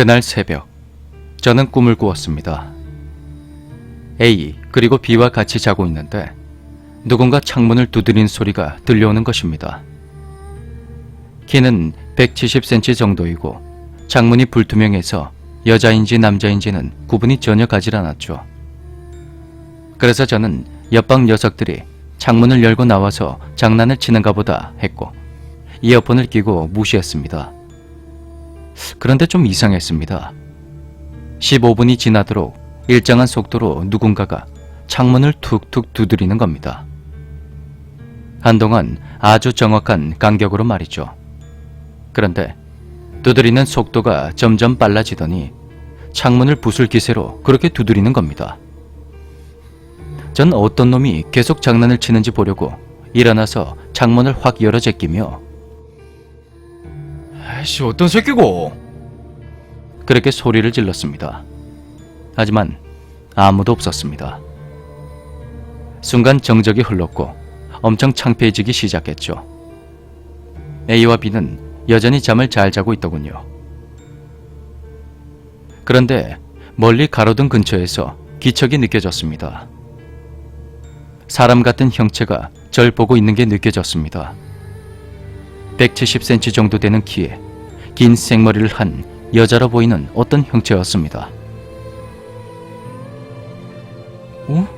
그날 새벽, 저는 꿈을 꾸었습니다. A 그리고 B와 같이 자고 있는데 누군가 창문을 두드리는 소리가 들려오는 것입니다. 키는 170cm 정도이고 창문이 불투명해서 여자인지 남자인지는 구분이 전혀 가질 않았죠. 그래서 저는 옆방 녀석들이 창문을 열고 나와서 장난을 치는가 보다 했고 이어폰을 끼고 무시했습니다. 그런데 좀 이상했습니다. 15분이 지나도록 일정한 속도로 누군가가 창문을 툭툭 두드리는 겁니다. 한동안 아주 정확한 간격으로 말이죠. 그런데 두드리는 속도가 점점 빨라지더니 창문을 부술 기세로 그렇게 두드리는 겁니다. 전 어떤 놈이 계속 장난을 치는지 보려고 일어나서 창문을 확 열어 제끼며 아이씨 어떤 새끼고? 그렇게 소리를 질렀습니다. 하지만 아무도 없었습니다. 순간 정적이 흘렀고 엄청 창피해지기 시작했죠. A와 B는 여전히 잠을 잘 자고 있더군요. 그런데 멀리 가로등 근처에서 기척이 느껴졌습니다. 사람 같은 형체가 절 보고 있는 게 느껴졌습니다. 170cm 정도 되는 키에 긴 생머리를 한 여자로 보이는 어떤 형체였습니다. 어?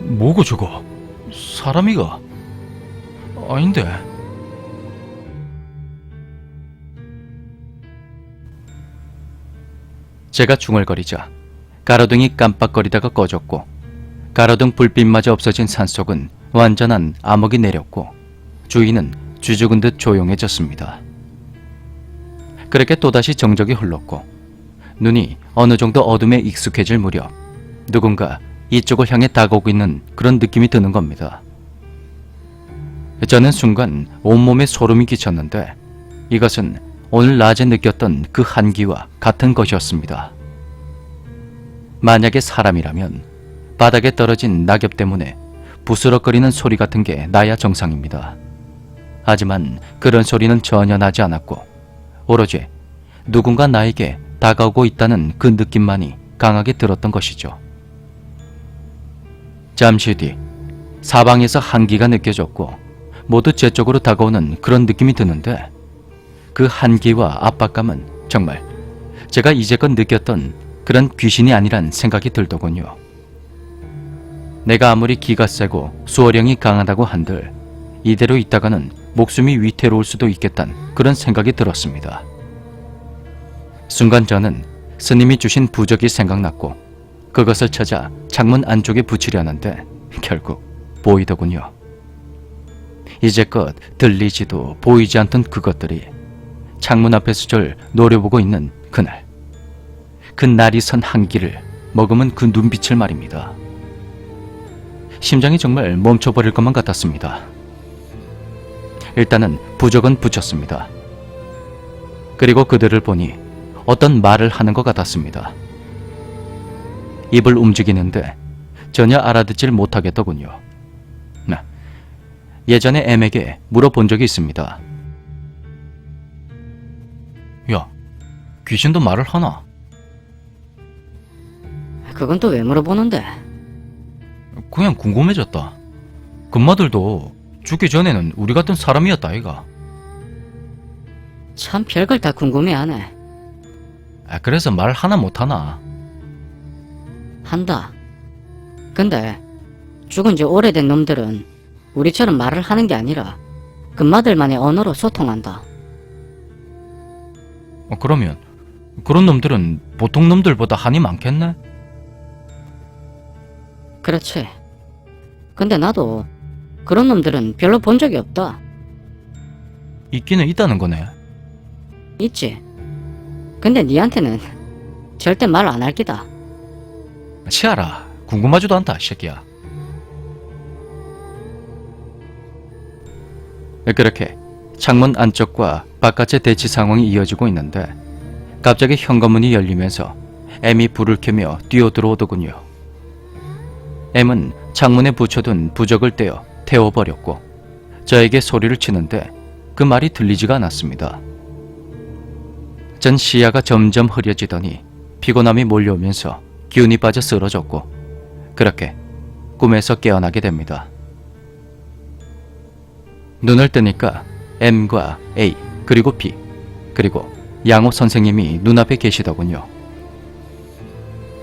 뭐고 저거? 사람이가? 아닌데. 제가 중얼거리자 가로등이 깜빡거리다가 꺼졌고 가로등 불빛마저 없어진 산속은 완전한 암흑이 내렸고 주위는 쥐죽은 듯 조용해졌습니다. 그렇게 또다시 정적이 흘렀고 눈이 어느 정도 어둠에 익숙해질 무렵 누군가 이쪽을 향해 다가오고 있는 그런 느낌이 드는 겁니다. 저는 순간 온몸에 소름이 끼쳤는데 이것은 오늘 낮에 느꼈던 그 한기와 같은 것이었습니다. 만약에 사람이라면 바닥에 떨어진 낙엽 때문에 부스럭거리는 소리 같은 게 나야 정상입니다. 하지만 그런 소리는 전혀 나지 않았고 오로지 누군가 나에게 다가오고 있다는 그 느낌만이 강하게 들었던 것이죠. 잠시 뒤 사방에서 한기가 느껴졌고 모두 제 쪽으로 다가오는 그런 느낌이 드는데 그 한기와 압박감은 정말 제가 이제껏 느꼈던 그런 귀신이 아니란 생각이 들더군요. 내가 아무리 기가 세고 수어령이 강하다고 한들 이대로 있다가는 목숨이 위태로울 수도 있겠단 그런 생각이 들었습니다. 순간 저는 스님이 주신 부적이 생각났고 그것을 찾아 창문 안쪽에 붙이려는데 결국 보이더군요. 이제껏 들리지도 보이지 않던 그것들이 창문 앞에서 절 노려보고 있는 그날. 그 날이 선 한기를 머금은 그 눈빛을 말입니다. 심장이 정말 멈춰버릴 것만 같았습니다. 일단은 부적은 붙였습니다. 그리고 그들을 보니 어떤 말을 하는 것 같았습니다. 입을 움직이는데 전혀 알아듣질 못하겠더군요. 네. 예전에 M에게 물어본 적이 있습니다. 야, 귀신도 말을 하나? 그건 또 왜 물어보는데? 그냥 궁금해졌다. 금마들도 죽기 전에는 우리 같은 사람이었다 아이가. 참 별걸 다 궁금해하네. 아, 그래서 말 하나 못 하나. 한다. 근데 죽은 지 오래된 놈들은 우리처럼 말을 하는 게 아니라 금마들만의 언어로 소통한다. 어, 그러면 그런 놈들은 보통 놈들보다 한이 많겠네? 그렇지. 근데 나도 그런 놈들은 별로 본 적이 없다. 있기는 있다는 거네. 있지. 근데 니한테는 절대 말 안 할 기다. 치아라. 궁금하지도 않다, 이 새끼야. 그렇게 창문 안쪽과 바깥의 대치 상황이 이어지고 있는데 갑자기 현관문이 열리면서 M이 불을 켜며 뛰어들어오더군요. M은 창문에 붙여둔 부적을 떼어 태워버렸고 저에게 소리를 치는데 그 말이 들리지가 않았습니다. 전 시야가 점점 흐려지더니 피곤함이 몰려오면서 기운이 빠져 쓰러졌고 그렇게 꿈에서 깨어나게 됩니다. 눈을 뜨니까 M과 A 그리고 B 그리고 양호 선생님이 눈앞에 계시더군요.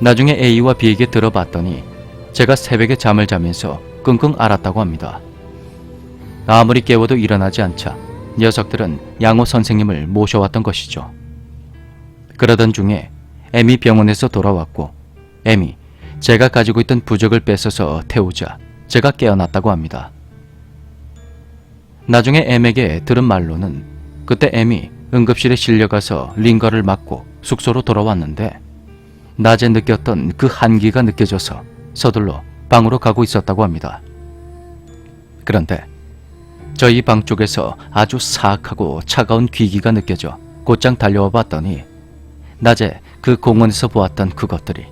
나중에 A와 B에게 들어봤더니 제가 새벽에 잠을 자면서 끙끙 앓았다고 합니다. 아무리 깨워도 일어나지 않자 녀석들은 양호 선생님을 모셔왔던 것이죠. 그러던 중에 M이 병원에서 돌아왔고 M이 제가 가지고 있던 부적을 뺏어서 태우자 제가 깨어났다고 합니다. 나중에 M에게 들은 말로는 그때 M이 응급실에 실려가서 링거를 맞고 숙소로 돌아왔는데 낮에 느꼈던 그 한기가 느껴져서 서둘러 방으로 가고 있었다고 합니다. 그런데 저희 방 쪽에서 아주 사악하고 차가운 귀기가 느껴져 곧장 달려와 봤더니 낮에 그 공원에서 보았던 그것들이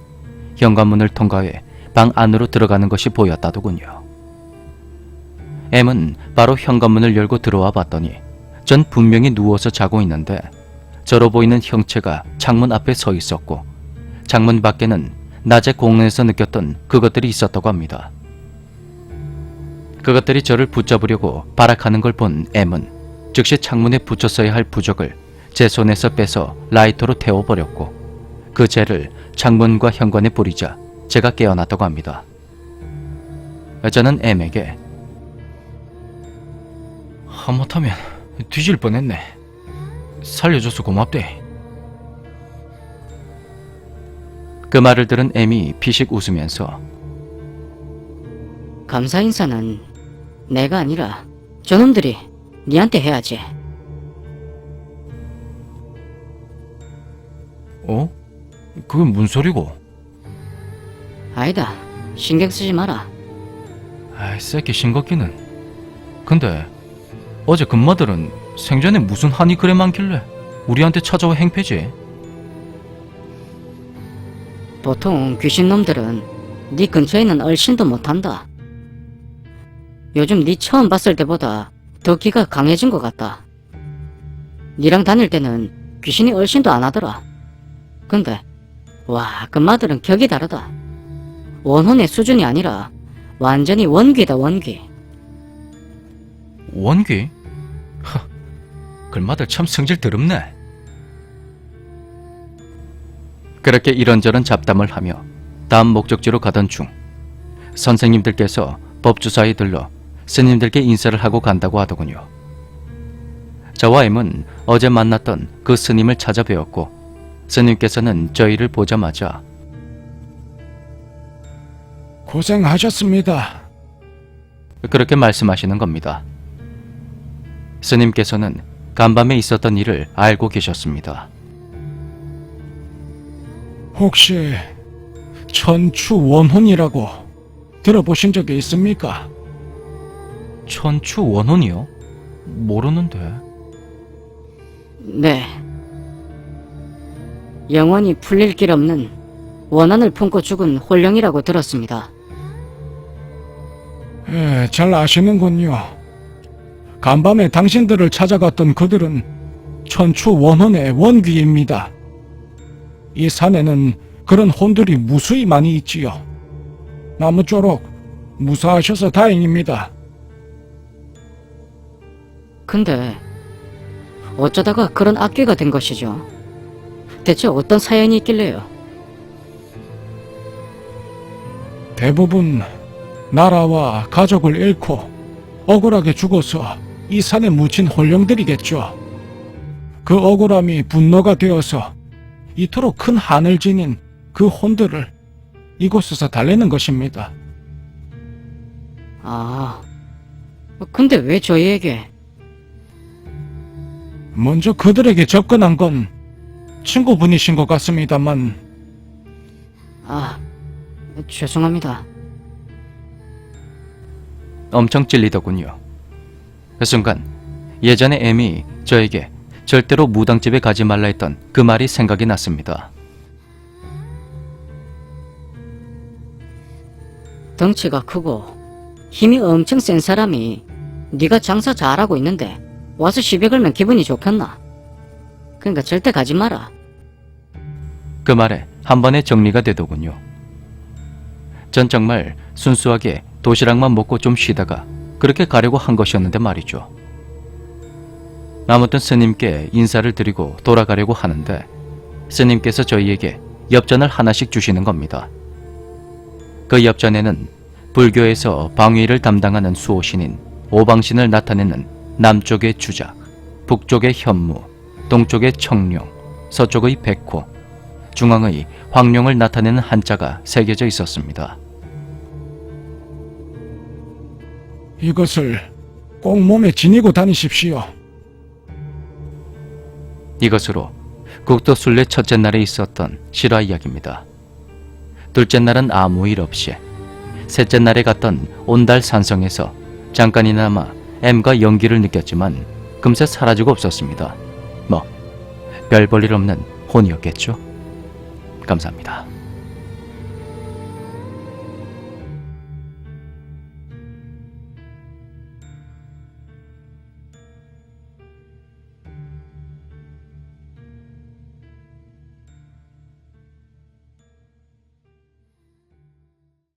현관문을 통과해 방 안으로 들어가는 것이 보였다더군요. M은 바로 현관문을 열고 들어와 봤더니 전 분명히 누워서 자고 있는데 저로 보이는 형체가 창문 앞에 서 있었고 창문 밖에는 낮에 공원에서 느꼈던 그것들이 있었다고 합니다. 그것들이 저를 붙잡으려고 발악하는 걸 본 M은 즉시 창문에 붙였어야 할 부적을 제 손에서 빼서 라이터로 태워버렸고 그 재를 창문과 현관에 뿌리자 제가 깨어났다고 합니다. 저는 M에게 하마터면 뒤질 뻔했네. 살려줘서 고맙대. 그 말을 들은 M이 피식 웃으면서 감사 인사는 내가 아니라 저놈들이 니한테 해야지. 어? 그게 뭔 소리고? 아니다. 신경 쓰지 마라. 아이 새끼 싱겁기는. 근데 어제 금마들은 생전에 무슨 한이 그래 많길래 우리한테 찾아와 행패지? 보통 귀신놈들은 네 근처에는 얼씬도 못한다. 요즘 네 처음 봤을 때보다 더 기가 강해진 것 같다. 니랑 다닐 때는 귀신이 얼씬도 안 하더라. 근데 와 금마들은 격이 다르다. 원혼의 수준이 아니라 완전히 원귀다 원귀. 원귀? 하, 글마들 참 성질 더럽네. 그렇게 이런저런 잡담을 하며 다음 목적지로 가던 중 선생님들께서 법주사에 들러 스님들께 인사를 하고 간다고 하더군요. 저와 M은 어제 만났던 그 스님을 찾아뵈었고 스님께서는 저희를 보자마자 고생하셨습니다. 그렇게 말씀하시는 겁니다. 스님께서는 간밤에 있었던 일을 알고 계셨습니다. 혹시 천추 원혼이라고 들어보신 적이 있습니까? 천추 원혼이요? 모르는데. 네. 영원히 풀릴 길 없는 원한을 품고 죽은 홀령이라고 들었습니다. 예, 잘 아시는군요. 간밤에 당신들을 찾아갔던 그들은 천추 원혼의 원귀입니다. 이 산에는 그런 혼들이 무수히 많이 있지요. 나무쪼록 무사하셔서 다행입니다. 근데 어쩌다가 그런 악귀가 된 것이죠? 대체 어떤 사연이 있길래요? 대부분 나라와 가족을 잃고 억울하게 죽어서 이 산에 묻힌 홀령들이겠죠. 그 억울함이 분노가 되어서 이토록 큰 한을 지닌 그 혼들을 이곳에서 달래는 것입니다. 아, 근데 왜 저희에게? 먼저 그들에게 접근한 건 친구분이신 것 같습니다만 아, 죄송합니다. 엄청 찔리더군요. 그 순간 예전에 M이 저에게 절대로 무당집에 가지 말라 했던 그 말이 생각이 났습니다. 덩치가 크고 힘이 엄청 센 사람이 네가 장사 잘하고 있는데 와서 시비 걸면 기분이 좋겠나? 그러니까 절대 가지 마라. 그 말에 한 번에 정리가 되더군요. 전 정말 순수하게 도시락만 먹고 좀 쉬다가 그렇게 가려고 한 것이었는데 말이죠. 아무튼 스님께 인사를 드리고 돌아가려고 하는데 스님께서 저희에게 엽전을 하나씩 주시는 겁니다. 그 엽전에는 불교에서 방위를 담당하는 수호신인 오방신을 나타내는 남쪽의 주작, 북쪽의 현무, 동쪽의 청룡, 서쪽의 백호, 중앙의 황룡을 나타내는 한자가 새겨져 있었습니다. 이것을 꼭 몸에 지니고 다니십시오. 이것으로 국도순례 첫째 날에 있었던 실화 이야기입니다. 둘째 날은 아무 일 없이 셋째 날에 갔던 온달 산성에서 잠깐이나마 M과 연기를 느꼈지만 금세 사라지고 없었습니다. 뭐 별 볼 일 없는 혼이었겠죠. 감사합니다.